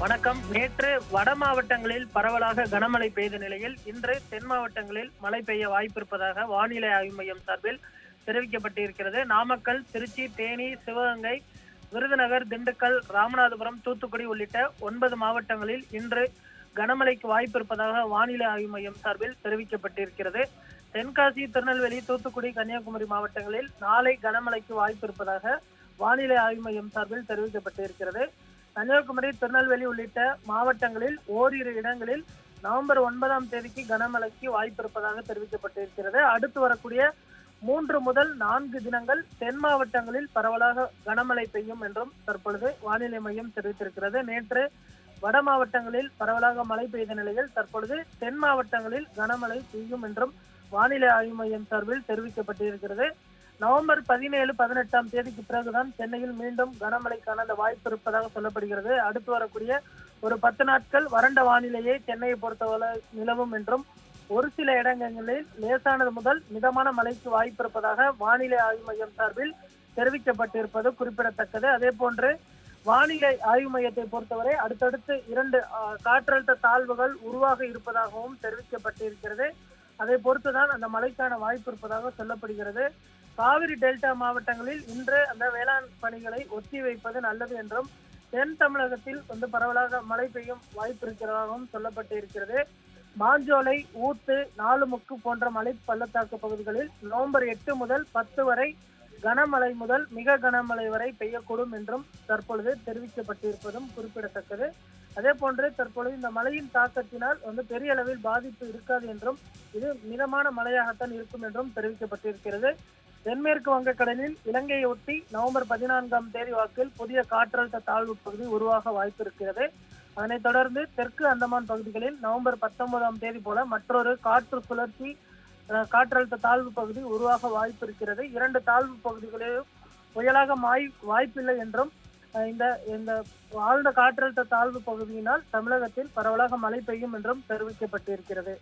வணக்கம். நேற்று வட மாவட்டங்களில் பரவலாக கனமழை பெய்த நிலையில் இன்று தென் மாவட்டங்களில் மழை பெய்ய வாய்ப்பிருப்பதாக வானிலை ஆய்வு மையம் சார்பில் தெரிவிக்கப்பட்டிருக்கிறது. நாமக்கல் திருச்சி தேனி சிவகங்கை விருதுநகர் திண்டுக்கல் ராமநாதபுரம் தூத்துக்குடி உள்ளிட்ட ஒன்பது மாவட்டங்களில் இன்று கனமழைக்கு வாய்ப்பிருப்பதாக வானிலை ஆய்வு மையம் சார்பில் தெரிவிக்கப்பட்டிருக்கிறது. தென்காசி திருநெல்வேலி தூத்துக்குடி கன்னியாகுமரி மாவட்டங்களில் நாளை கனமழைக்கு வாய்ப்பிருப்பதாக வானிலை ஆய்வு மையம் சார்பில் தெரிவிக்கப்பட்டிருக்கிறது. கன்னியாகுமரி திருநெல்வேலி உள்ளிட்ட மாவட்டங்களில் ஓரிரு இடங்களில் நவம்பர் ஒன்பதாம் தேதிக்கு கனமழைக்கு வாய்ப்பிருப்பதாக தெரிவிக்கப்பட்டிருக்கிறது. அடுத்து வரக்கூடிய மூன்று முதல் நான்கு தினங்கள் தென் மாவட்டங்களில் பரவலாக கனமழை பெய்யும் என்றும் தற்பொழுது வானிலை மையம் தெரிவித்திருக்கிறது. நேற்று வட மாவட்டங்களில் பரவலாக மழை பெய்த நிலையில் தற்பொழுது தென் மாவட்டங்களில் கனமழை பெய்யும் என்றும் வானிலை ஆய்வு மையம் சார்பில் தெரிவிக்கப்பட்டிருக்கிறது. நவம்பர் பதினேழு பதினெட்டாம் தேதிக்கு பிறகுதான் சென்னையில் மீண்டும் கனமழைக்கான அந்த வாய்ப்பு இருப்பதாக சொல்லப்படுகிறது. அடுத்து வரக்கூடிய ஒரு பத்து நாட்கள் வறண்ட வானிலையே சென்னையை பொறுத்தவரை நிலவும் என்றும் ஒரு சில இடங்களில் லேசானது முதல் மிதமான மழைக்கு வாய்ப்பு இருப்பதாக வானிலை ஆய்வு மையம் சார்பில் தெரிவிக்கப்பட்டிருப்பது குறிப்பிடத்தக்கது. அதே போன்று வானிலை ஆய்வு மையத்தை பொறுத்தவரை அடுத்தடுத்து இரண்டு காற்றழுத்த தாழ்வுகள் உருவாக இருப்பதாகவும் தெரிவிக்கப்பட்டிருக்கிறது. அதை பொறுத்துதான் அந்த மழைக்கான வாய்ப்பு இருப்பதாக சொல்லப்படுகிறது. காவிரி டெல்டா மாவட்டங்களில் இன்று அந்த வேளாண் பணிகளை ஒத்தி வைப்பது நல்லது என்றும் தென் தமிழகத்தில் வந்து பரவலாக மழை பெய்யும் வாய்ப்பு இருக்கிறதாகவும் சொல்லப்பட்டிருக்கிறது. மாஞ்சோலை ஊத்து நாலுமுக்கு போன்ற மலை பள்ளத்தாக்கு பகுதிகளில் நவம்பர் எட்டு முதல் பத்து வரை கனமழை முதல் மிக கனமழை வரை பெய்யக்கூடும் என்றும் தற்பொழுது தெரிவிக்கப்பட்டிருப்பதும் குறிப்பிடத்தக்கது. அதே போன்று தற்பொழுது இந்த மழையின் தாக்கத்தினால் வந்து பெரிய அளவில் பாதிப்பு இருக்காது என்றும் இது மிதமான மழையாகத்தான் இருக்கும் என்றும் தெரிவிக்கப்பட்டிருக்கிறது. தென்மேற்கு வங்கக்கடலில் இலங்கையை ஒட்டி நவம்பர் பதினான்காம் தேதி வாக்கில் புதிய காற்றழுத்த தாழ்வு பகுதி உருவாக வாய்ப்பு இருக்கிறது அதனைத் தொடர்ந்து தெற்கு அந்தமான் பகுதிகளில் நவம்பர் பத்தொன்பதாம் தேதி போல மற்றொரு காற்று சுழற்சி காற்றழுத்த தாழ்வு பகுதி உருவாக வாய்ப்பு இருக்கிறது இரண்டு தாழ்வு பகுதிகளிலும் புயலாக மாய் வாய்ப்பில்லை என்றும் இந்த இந்த ஆழ்ந்த காற்றழுத்த தாழ்வு பகுதியினால் தமிழகத்தில் பரவலாக மழை பெய்யும் என்றும் தெரிவிக்கப்பட்டிருக்கிறது.